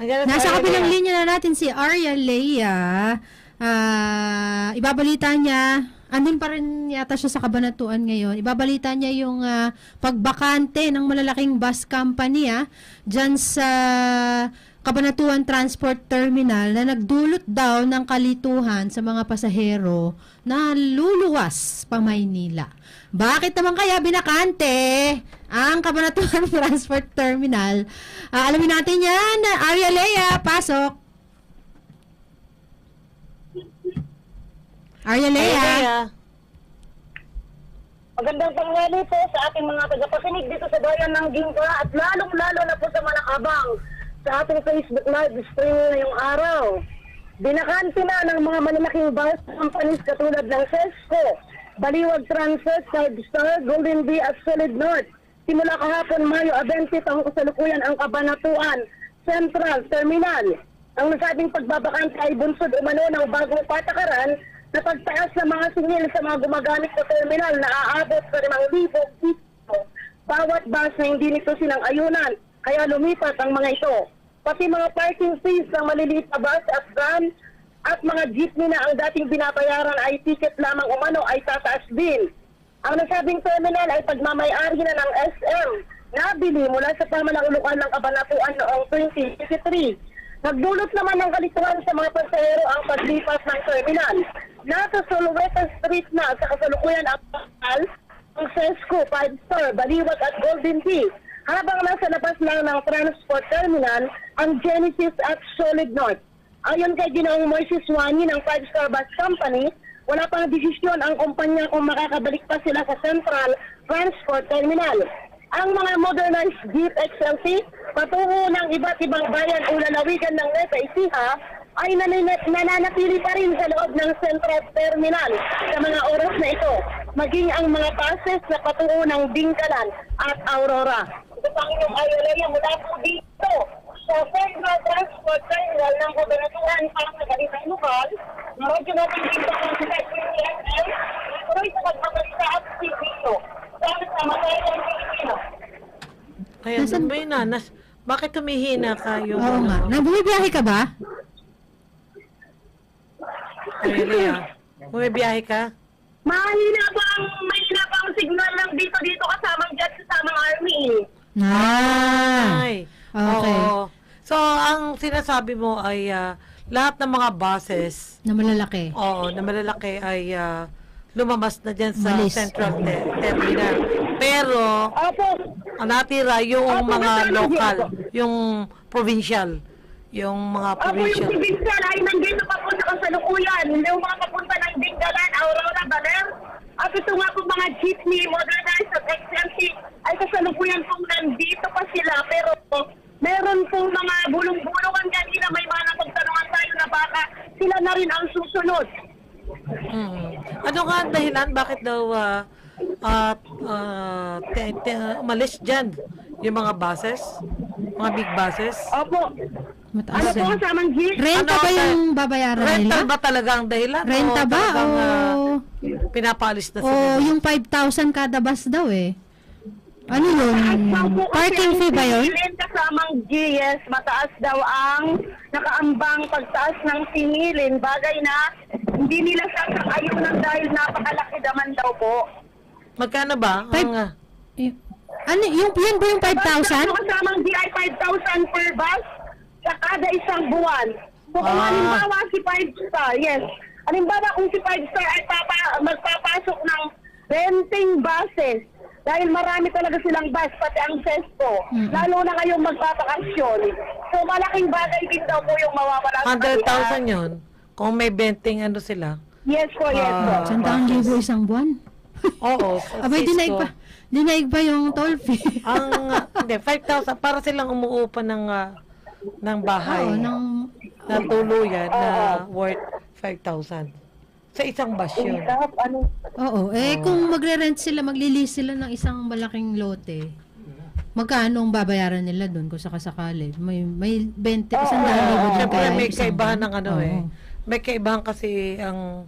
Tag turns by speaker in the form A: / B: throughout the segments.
A: Nasa kabilang linya na natin si Arya Leia. Ah, ibabalita niya, andun pa rin yata siya sa kabanatuan ngayon. Ibabalita niya yung ah, pagbakante ng malalaking bus company ah, dyan sa Kabanatuan Transport Terminal na nagdulot daw ng kalituhan sa mga pasahero na luluwas pa Maynila. Bakit naman kaya binakante ang Kabanatuan Transport Terminal? Ah, alamin natin yan. Arya Lea, pasok. Arya Lea.
B: Magandang tanghali po sa ating mga tagapakinig dito sa bayan ng Gingka at lalong-lalo na po sa Malakabang sa ating Facebook live streaming ngayong araw. Binakante na ng mga malalaking bus companies katulad ng Sesco, Baliwag Transit, Five Star, Golden Bee at Solid North. Simula kahapon Mayo 20 taong kasalukuyan ang kabanatuan, Central Terminal. Ang nasabing pagbabakante ay bunsod umano ng bagong patakaran na pagtaas ng mga singil sa mga gumagamit sa terminal na aabot sa 5,000 piso bawat bus na hindi nito silang ayunan, kaya lumipat ang mga ito. Pati mga parking fees ng maliliit na bus at van at mga jeepney na ang dating binabayaran ay ticket lamang umano ay tataas din. Ang nasabing terminal ay pagmamayari na ng SM nabili mula sa pamalaulukan ng kabanatuan noong 2023. Nagdulot naman ng kalituhan sa mga pasahero ang paglipas ng terminal. Nasa Solueta Street na sa kasalukuyan ang pasal ang Sesco, 5 Star, Baliwag at Golden Key. Habang nasa labas lang ng transport terminal ang Genesis at Solid North. Ayon kay Ginoong Moises Wani ng 5 Star Bus Company, wala pang desisyon ang kumpanya kung makakabalik pa sila sa Central Transport Terminal. Ang mga modernized Jeep XLT patungo ng iba't ibang bayan o lalawigan ng Nueva Ecija ay nananatili pa rin sa loob ng Central Terminal sa mga oras na ito, maging ang mga buses na patungo ng Bingkalan at Aurora. Ito pa ang inyong ayolaya mula po dito sa Central Transport Terminal ng Gobernatuan para sa Galitang Lokal, radyo natin dito ang sa FM, tuloy sa pagpabalita at dito. Dahil sa Matayan Pilipino.
C: Ayan,
A: Nasaan-
C: may nanas. Bakit tumihina kayo?
A: Oo nga. Nabubiyahe ka ba?
C: Arya Lea. Bumibiyahe ka?
B: Mahina bang, mahina bang signal lang dito dito kasamang jet kasamang army.
A: Ah.
C: Ay.
A: Okay.
C: Oo. So, ang sinasabi mo ay ah, lahat ng mga buses,
A: Na malalaki.
C: oo, na malalaki ay ah, lumabas na dyan sa
A: Umalis.
C: Central Te- Terminal. Pero,
B: Opo,
C: ang natira yung
B: Opo,
C: mga local, yung provincial, yung mga
B: opo yung
C: provincial.
B: provincial ay nandito pa po sa kasalukuyan. Yung mga papunta ng Dingalan, Aurora, Baler. At ito nga po mga jeepney, modernized at XLT ay kasalukuyan pong nandito pa sila. Pero meron pong mga bulong-bulungan kanina. May mga napagtanungan tayo na baka sila na rin ang susunod.
C: Mm. Ano nga ang dahilan? Bakit daw ah, at ah, te- te- umalis dyan yung mga buses? Mga big buses?
B: Opo. Ano
A: Mataas
B: po
A: yan.
B: kasamang jeep?
A: Renta
C: Ano,
A: ba yung babayaran nila?
C: Rental ba talaga ang dahilan?
A: Renta
C: O
A: ba?
C: talagang,
A: O,
C: ah, pinapalis na
A: o
C: sila?
A: yung 5,000 kada bus daw eh? Ano yun? Parking fee ba yun?
B: singilin kasamang GS, mataas daw ang nakaambang pagtaas ng singilin. Bagay na hindi nila sasang-ayunan dahil napakalaki naman daw po.
C: Magkano ba?
A: Five-
C: Ang, ah,
A: Y- Ano, yung, yun ba yung
B: Basta
A: 5,000?
B: yung kasamang GI 5,000 per bus sa kada isang buwan. So kung
C: Ah.
B: halimbawa si 5 star, yes. Halimbawa kung si 5 star ay papa, magpapasok ng renting buses dahil marami talaga silang bus, pati ang sesto.
A: Mm-mm.
B: Lalo na ngayong magpapakaksyon. So malaking bagay din daw po yung mawawala sa
C: 100,000
B: kanila.
C: yun. Kung may benting ano sila.
B: Yes po, yes po.
C: Ah.
A: Sandaang libo isang buwan?
C: Oo.
A: Abay, dinaig pa. Dinaig pa yung toll fee.
C: ang hindi 5,000 para silang umuupa ng ah, ng bahay
A: Oo, ng...
C: na tuluyan na worth 5,000 sa isang bus yun.
B: Stop, ano?
A: Oo. Eh, kung magre-rent sila, maglilis sila ng isang malaking lote, magkano ang babayaran nila doon kung sakasakali? May, may 20, isang daan libo
C: Siyempre may
A: isang
C: kaibahan ng ano
A: Oo.
C: eh. May kaibahan kasi ang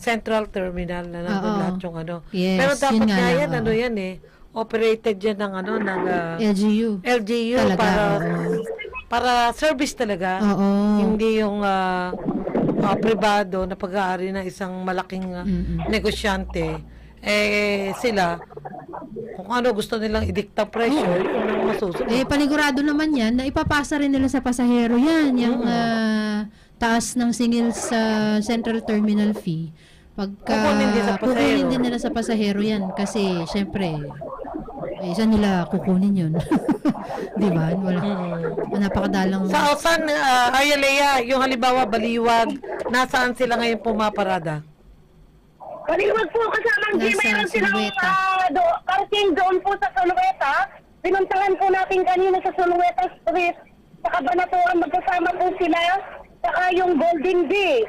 C: Central Terminal na nandun
A: Oo.
C: lahat yung ano.
A: Yes,
C: Pero
A: yun
C: dapat
A: nga
C: nga
A: lang,
C: yan,
A: oo.
C: ano yan eh. Operated yan ng ano, ng ah,
A: LGU.
C: LGU
A: Talaga,
C: para
A: oo.
C: Para service talaga.
A: Oo.
C: Hindi yung ah, ah, privado na pag-aari ng isang malaking ah,
A: Mm-mm.
C: negosyante. Eh, sila, kung ano gusto nilang idikta presyo, ang masusunod.
A: Eh, panigurado naman yan na ipapasa rin nila sa pasahero yan, yung ah, taas ng singil sa Central Terminal fee. Pagka,
C: Kukunin din sa pasahero.
A: kukunin din nila sa pasahero yan kasi, syempre, eh, saan nila kukunin yun? Di ba? Wala.
C: Mm.
A: Napakadalang...
C: Sa Osan, uh, Ayalea, yung halimbawa baliwag, nasaan sila ngayon pumaparada?
B: Kaliwag po kasamang G, mayroon silang
A: Sulueta.
B: ah, do, parking doon po sa Sulueta. Pinuntahan po natin kanina sa Sulueta Street. Sa Kabanatuan, magkasama po sila. Saka yung Golden Bee.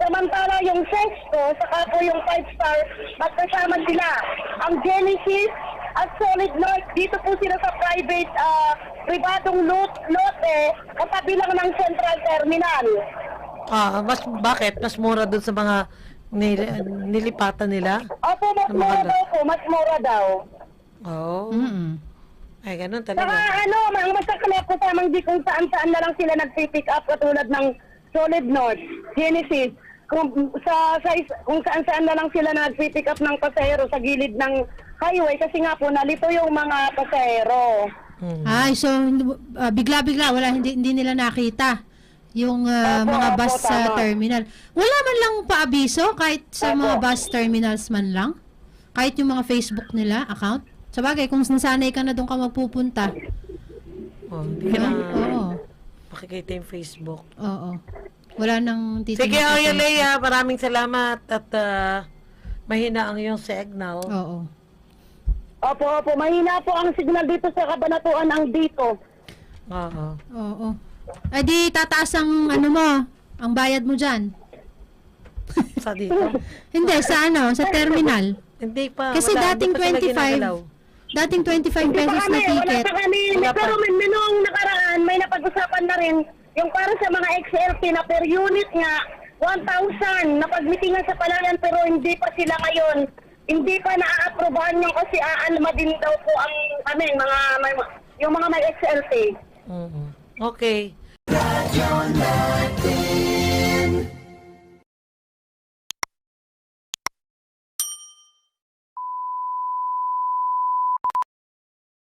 B: Samantala yung Sexto, saka po yung Five Star, magkasama sila. Ang Genesis at Solid North, dito po sila sa private, ah, pribadong lot, lote, katabi lang ng Central Terminal.
C: Ah, mas bakit? Mas mura doon sa mga nil- nilipatan nila?
B: Opo, mas
C: Ang mga
B: mura
C: lot.
B: daw po, mas mura daw.
C: Oh.
A: Mm-mm.
B: Mm.
C: Ay, ganun
B: Saka
C: talaga.
B: ano, mga masaklap ko tamang di kung saan-saan na lang sila nagpipick up katulad ng Solid North, Genesis, kung sa, sa is- kung saan-saan na lang sila nagpipick up ng pasahero sa gilid ng highway kasi nga po nalito yung mga pasahero.
C: Hmm.
A: Ay, so ah, bigla-bigla wala hindi hindi nila nakita yung ah,
B: Opo,
A: mga
B: opo,
A: bus sa
B: tama.
A: terminal. Wala man lang paabiso kahit sa
B: Opo.
A: mga bus terminals man lang. Kahit yung mga Facebook nila account. Sa bagay, kung nasanay ka na doon ka magpupunta.
C: Oh, na
A: Oo.
C: makikita yung Facebook.
A: Oo. Wala nang titingnan.
C: Sige,
A: sa
C: Ayalea, maraming salamat at ah, mahina ang iyong signal.
A: Oo.
B: Opo, opo, mahina po ang signal dito sa kabanatuan ang dito.
C: Oo.
A: Oo. Ay di tataas ang ano mo, ang bayad mo diyan.
C: Sa dito?
A: Hindi sa ano, sa terminal.
C: Hindi pa.
A: Kasi
C: wala,
A: dating
C: hindi pa sila
A: 25.
C: ginagalaw.
A: Dating 25
B: Hindi pa
A: pesos na
B: kami, wala
A: ticket.
B: pa kami.
C: Wala pa.
B: Pero may, noong nakaraan, may napag-usapan na rin yung para sa mga XLP na per unit nga, 1,000 na pagmitingan sa palayan pero hindi pa sila ngayon. Hindi pa naaaprobahan yung kasi aalma din daw po ang kami, mga, may, yung mga may XLP.
C: Mm-hmm. Okay. Radio Latin.